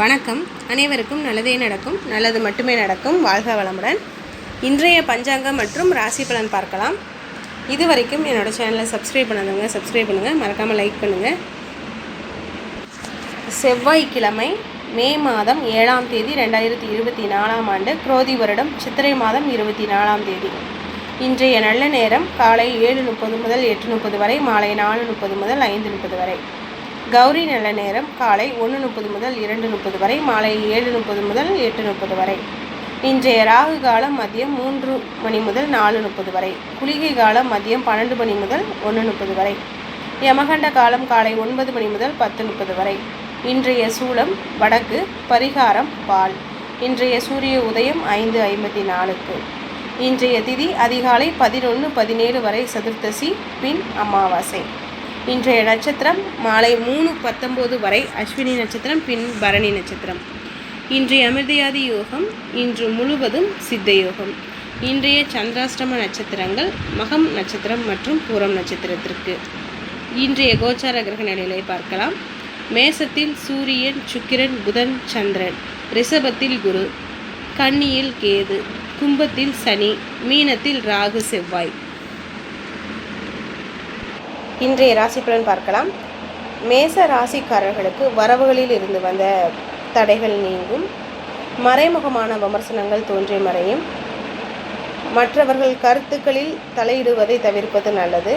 வணக்கம். அனைவருக்கும் நல்லதே நடக்கும். நல்லது மட்டுமே நடக்கும். வாழ்க வளமுடன். இன்றைய பஞ்சாங்கம் மற்றும் ராசி பலன் பார்க்கலாம். இது வரைக்கும் என்னோடய சேனலை சப்ஸ்கிரைப் பண்ணாதவங்க சப்ஸ்கிரைப் பண்ணுங்கள் மறக்காமல் லைக் பண்ணுங்கள் செவ்வாய்க்கிழமை மே மாதம் ஏழாம் தேதி ரெண்டாயிரத்தி இருபத்தி நாலாம் ஆண்டு குரோதி வருடம் சித்திரை மாதம் இருபத்தி நாலாம் தேதி. இன்றைய நல்ல நேரம் காலை ஏழு முப்பது முதல் எட்டு முப்பது வரை மாலை நாலு முப்பது முதல் ஐந்து முப்பது வரை. கௌரி நல்ல நேரம் காலை ஒன்று முப்பது முதல் இரண்டு முப்பது வரை மாலை ஏழு முப்பது முதல் எட்டு முப்பது வரை. இன்றைய ராகு காலம் மதியம் மூன்று மணி முதல் நாலு முப்பது வரை. குளிகை காலம் மதியம் பன்னெண்டு மணி முதல் ஒன்று முப்பது வரை. யமகண்ட காலம் காலை ஒன்பது மணி முதல் பத்து முப்பது வரை. இன்றைய சூளம் வடக்கு பரிகாரம் பால். இன்றைய சூரிய உதயம் ஐந்து ஐம்பத்தி நாலுக்கு. இன்றைய திதி அதிகாலை பதினொன்று பதினேழு வரை சதுர்த்தசி பின் அமாவாசை. இன்றைய நட்சத்திரம் மாலை மூணு பத்தொம்போது வரை அஸ்வினி நட்சத்திரம் பின் பரணி நட்சத்திரம். இன்றைய அமிர்தயாதி யோகம் இன்று முழுவதும் சித்த யோகம். இன்றைய சந்திராஷ்டம நட்சத்திரங்கள் மகம் நட்சத்திரம் மற்றும் பூரம் நட்சத்திரத்திற்கு. இன்றைய கோச்சார கிரக நிலையை பார்க்கலாம். மேசத்தில் சூரியன் சுக்கிரன் புதன் சந்திரன் ரிஷபத்தில் குரு கன்னியில் கேது கும்பத்தில் சனி மீனத்தில் ராகு செவ்வாய். இன்றைய ராசி பலன் பார்க்கலாம். மேச ராசிக்காரர்களுக்கு வரவுகளில் இருந்து வந்த தடைகள் நீங்கும். மறைமுகமான விமர்சனங்கள் தோன்றி மறையும். மற்றவர்கள் கருத்துக்களில் தலையிடுவதை தவிர்ப்பது நல்லது.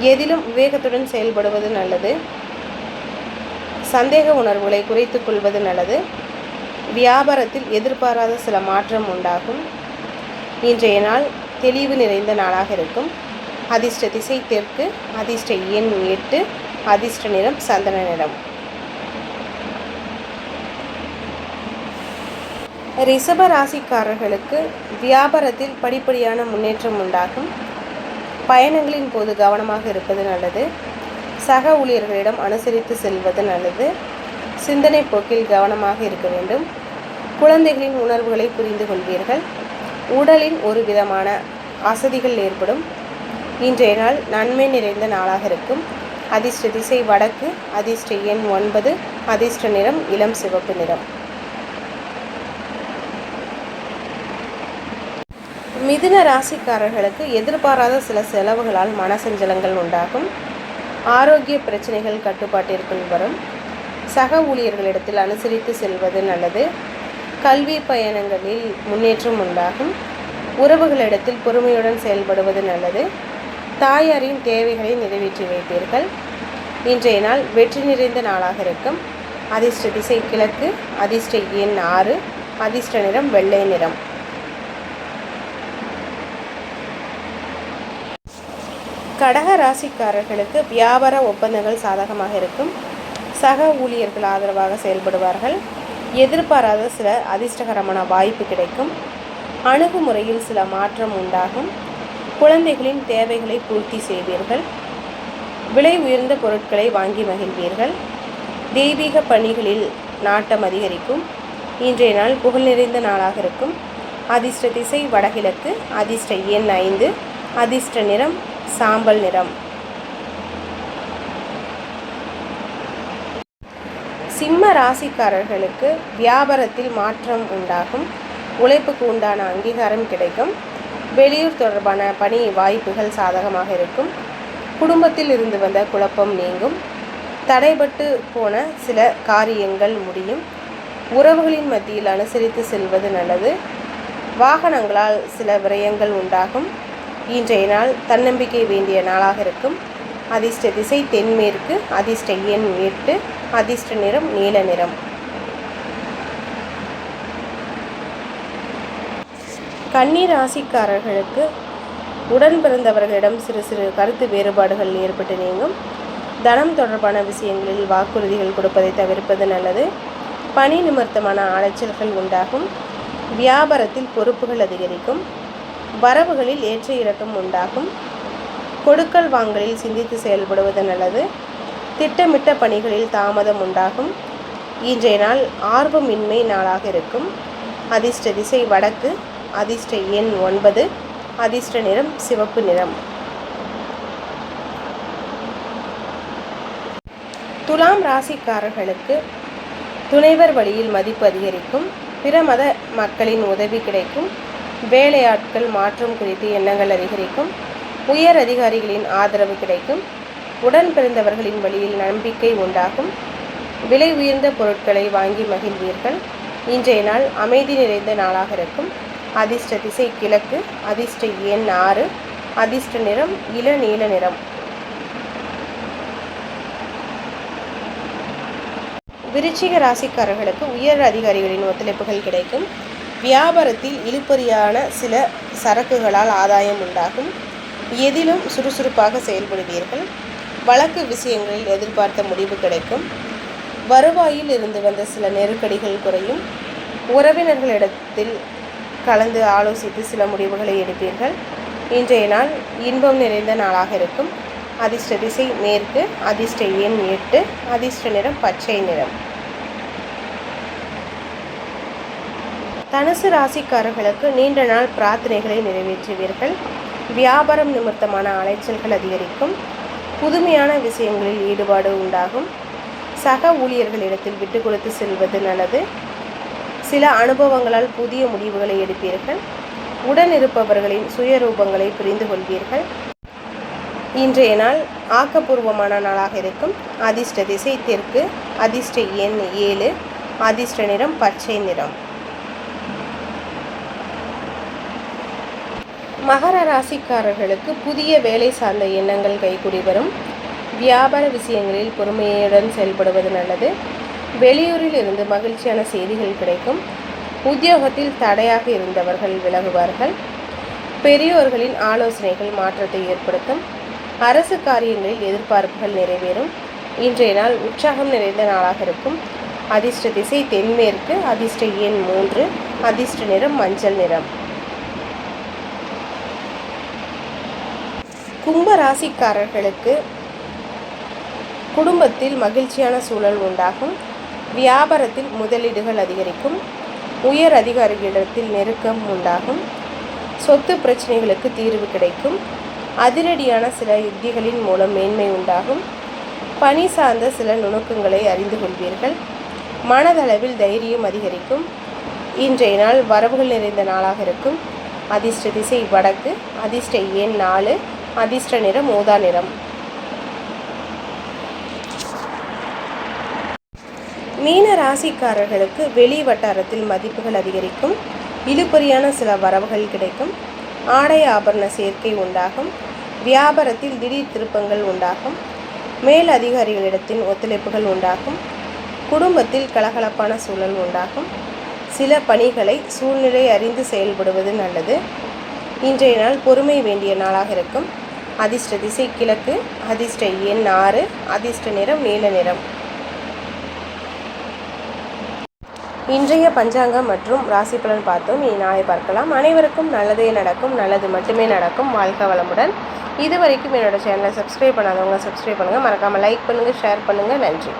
எதிலும் விவேகத்துடன் செயல்படுவது நல்லது. சந்தேக உணர்வுகளை குறைத்துக் கொள்வது நல்லது. வியாபாரத்தில் எதிர்பாராத சில மாற்றம் உண்டாகும். இன்றைய நாள் தெளிவு நிறைந்த நாளாக இருக்கும். அதிர்ஷ்ட திசை தெற்கு அதிர்ஷ்ட எண் எட்டு அதிர்ஷ்ட நிறம் சந்தன நிறம். ரிஷப ராசிக்காரர்களுக்கு வியாபாரத்தில் படிப்படியான முன்னேற்றம் உண்டாகும். பயணங்களின் போது கவனமாக இருப்பது நல்லது. சக ஊழியர்களிடம் அனுசரித்து செல்வது நல்லது. சிந்தனை போக்கில் கவனமாக இருக்க வேண்டும். குழந்தைகளின் உணர்வுகளை புரிந்து கொள்வீர்கள். உடலின் ஒரு விதமான அசதிகள் ஏற்படும். இன்றைய நாள் நன்மை நிறைந்த நாளாக இருக்கும். அதிர்ஷ்ட திசை வடக்கு அதிர்ஷ்ட எண் ஒன்பது அதிர்ஷ்ட நிறம் இளம் சிவப்பு நிறம். மிதுன ராசிக்காரர்களுக்கு எதிர்பாராத சில செலவுகளால் மனசஞ்சலங்கள் உண்டாகும். ஆரோக்கிய பிரச்சனைகள் கட்டுப்பாட்டிற்குள் வரும். சக ஊழியர்களிடத்தில் அனுசரித்து செல்வது நல்லது. கல்வி பயணங்களில் முன்னேற்றம் உண்டாகும். உறவுகளிடத்தில் பொறுமையுடன் செயல்படுவது நல்லது. தாயாரின் தேவைகளை நிறைவேற்றி வைப்பீர்கள் இன்றைய நாள் வெற்றி நிறைந்த நாளாக இருக்கும். அதிர்ஷ்ட திசை கிழக்கு அதிர்ஷ்ட எண் ஆறு அதிர்ஷ்ட நிறம் வெள்ளை நிறம். கடக ராசிக்காரர்களுக்கு வியாபார ஒப்பந்தங்கள் சாதகமாக இருக்கும். சக ஊழியர்கள் ஆதரவாக செயல்படுவார்கள். எதிர்பாராத சில அதிர்ஷ்டகரமான வாய்ப்பு கிடைக்கும். அணுகுமுறையில் சில மாற்றம் உண்டாகும். குழந்தைகளின் தேவைகளை பூர்த்தி செய்வீர்கள். விலை உயர்ந்த பொருட்களை வாங்கி மகிழ்வீர்கள். தெய்வீக பணிகளில் நாட்டம் அதிகரிக்கும். இன்றைய நாள் புகழ் நிறைந்த நாளாக இருக்கும். அதிர்ஷ்ட திசை வடகிழக்கு அதிர்ஷ்ட எண் ஐந்து அதிர்ஷ்ட நிறம் சாம்பல் நிறம். சிம்ம ராசிக்காரர்களுக்கு வியாபாரத்தில் மாற்றம் உண்டாகும். உழைப்புக்கு உண்டான அங்கீகாரம் கிடைக்கும். வெளியூர் தொடர்பான பணி வாய்ப்புகள் சாதகமாக இருக்கும். குடும்பத்தில் இருந்து வந்த குழப்பம் நீங்கும். தடைபட்டு போன சில காரியங்கள் முடியும். உறவுகளின் மத்தியில் அனுசரித்து செல்வது நல்லது. வாகனங்களால் சில விரயங்கள் உண்டாகும். இன்றைய நாள் தன்னம்பிக்கை வேண்டிய நாளாக இருக்கும். அதிர்ஷ்ட திசை தென்மேற்கு அதிர்ஷ்ட எண் எட்டு அதிர்ஷ்ட நிறம் நீல நிறம். கன்னி ராசிக்காரர்களுக்கு உடன் பிறந்தவர்களிடம் சிறு சிறு கருத்து வேறுபாடுகள் ஏற்பட்டு நீங்கும். தனம் தொடர்பான விஷயங்களில் வாக்குறுதிகள் கொடுப்பதை தவிர்ப்பது நல்லது. பணி நிமித்தமான அலைச்சல்கள் உண்டாகும். வியாபாரத்தில் பொறுப்புகள் அதிகரிக்கும். வரவுகளில் ஏற்ற இறக்கம் உண்டாகும். கொடுக்கல் வாங்கலில் சிந்தித்து செயல்படுவது நல்லது. திட்டமிட்ட பணிகளில் தாமதம் உண்டாகும். இன்றைய நாள் ஆர்வமின்மை நாளாக இருக்கும். அதிர்ஷ்ட திசை வடக்கு. அதிர்ஷ்ட எண் ஒன்பது அதிர்ஷ்ட நிறம் சிவப்பு நிறம். துலாம் ராசிக்காரர்களுக்கு துணைவர் வழியில் மதிப்பு அதிகரிக்கும். பிற மத மக்களின் உதவி கிடைக்கும். வேலையாட்கள் மாற்றம் குறித்து எண்ணங்கள் அதிகரிக்கும். உயர் அதிகாரிகளின் ஆதரவு கிடைக்கும். உடன் பிறந்தவர்களின் வழியில் நம்பிக்கை உண்டாகும். விலை உயர்ந்த பொருட்களை வாங்கி மகிழ்வீர்கள். இன்றைய நாள் அமைதி நிறைந்த நாளாக இருக்கும். அதிர்ஷ்ட திசை கிழக்கு அதிர்ஷ்ட எண் ஆறு அதிர்ஷ்ட நிறம் இளநீல நிறம். விருச்சிக ராசிக்காரர்களுக்கு உயர் அதிகாரிகளின் ஒத்துழைப்புகள் கிடைக்கும். வியாபாரத்தில் இழுப்பறியான சில சரக்குகளால் ஆதாயம் உண்டாகும். எதிலும் சுறுசுறுப்பாக செயல்படுவீர்கள். வழக்கு விஷயங்களில் எதிர்பார்த்த முடிவு கிடைக்கும். வருவாயில் இருந்து வந்த சில நெருக்கடிகள் குறையும். உறவினர்களிடத்தில் கலந்து ஆலோசித்து சில முடிவுகளை எடுப்பீர்கள். இன்றைய நாள் இன்பம் நிறைந்த நாளாக இருக்கும். அதிர்ஷ்ட திசை மேற்கு அதிர்ஷ்ட எண் எட்டு அதிர்ஷ்ட நிறம் பச்சை நிறம். தனுசு ராசிக்காரர்களுக்கு நீண்ட நாள் பிரார்த்தனைகளை நிறைவேற்றுவீர்கள். வியாபாரம் நிமித்தமான அலைச்சல்கள் அதிகரிக்கும். புதுமையான விஷயங்களில் ஈடுபாடு உண்டாகும். சக ஊழியர்களிடத்தில் விட்டு கொடுத்து செல்வது நல்லது. சில அனுபவங்களால் புதிய முடிவுகளை எடுப்பீர்கள். உடன் இருப்பவர்களின் சுயரூபங்களை புரிந்து கொள்வீர்கள். இன்றைய நாள் ஆக்கப்பூர்வமான நாளாக இருக்கும். அதிர்ஷ்ட திசை தெற்கு அதிர்ஷ்ட எண் ஏழு அதிர்ஷ்ட நிறம் பச்சை நிறம். மகர ராசிக்காரர்களுக்கு புதிய வேலை சார்ந்த எண்ணங்கள் கைகூடி வரும். வியாபார விஷயங்களில் பொறுமையுடன் செயல்படுவது நல்லது. வெளியூரில் இருந்து மகிழ்ச்சியான செய்திகள் கிடைக்கும். உத்தியோகத்தில் தடையாக இருந்தவர்கள் விலகுவார்கள். பெரியோர்களின் ஆலோசனைகள் மாற்றத்தை ஏற்படுத்தும். அரசு காரியங்களில் எதிர்பார்ப்புகள் நிறைவேறும். இன்றைய நாள் உற்சாகம் நிறைந்த நாளாக இருக்கும். அதிர்ஷ்ட திசை தென்மேற்கு அதிர்ஷ்ட எண் மூன்று அதிர்ஷ்ட நிறம் மஞ்சள் நிறம். கும்ப ராசிக்காரர்களுக்கு குடும்பத்தில் மகிழ்ச்சியான சூழல் உண்டாகும். வியாபாரத்தில் முதலீடுகள் அதிகரிக்கும் உயர் அதிகாரிகளிடத்தில் நெருக்கம் உண்டாகும் சொத்து பிரச்சனைகளுக்கு தீர்வு கிடைக்கும் அதிரடியான சில யுக்திகளின் மூலம் மேன்மை உண்டாகும் பணி சார்ந்த சில நுணுக்கங்களை அறிந்து கொள்வீர்கள் மனதளவில் தைரியம் அதிகரிக்கும் இன்றைய நாள் வரவுகள் நிறைந்த நாளாக இருக்கும் அதிர்ஷ்ட திசை வடக்கு அதிர்ஷ்ட எண் நாலு அதிர்ஷ்ட நிறம் ஊதா நிறம். ராசிக்காரர்களுக்கு வெளி வட்டாரத்தில் மதிப்புகள் அதிகரிக்கும். இழுபறியான சில வரவுகள் கிடைக்கும். ஆடை ஆபரண சேர்க்கை உண்டாகும். வியாபாரத்தில் திடீர் திருப்பங்கள் உண்டாகும். மேல் அதிகாரிகளிடத்தின் ஒத்துழைப்புகள் உண்டாகும். குடும்பத்தில் கலகலப்பான சூழல் உண்டாகும். சில பணிகளை சூழ்நிலை அறிந்து செயல்படுவது நல்லது. இன்றைய நாள் பொறுமை வேண்டிய நாளாக இருக்கும். அதிர்ஷ்ட திசை கிழக்கு அதிர்ஷ்ட எண் ஆறு அதிர்ஷ்ட நிறம் நீல நிறம். இன்றைய பஞ்சாங்கம் மற்றும் ராசி பலன் பார்த்தோம் இனி நாளை பார்க்கலாம். அனைவருக்கும் நல்லதே நடக்கும் நல்லது மட்டுமே நடக்கும். வாழ்க்கை வளமுடன். இது வரைக்கும் என்னோடய சேனலை சப்ஸ்கிரைப் பண்ணாதவங்க சப்ஸ்கிரைப் பண்ணுங்கள் மறக்காமல் லைக் பண்ணுங்கள் ஷேர் பண்ணுங்கள் நன்றி.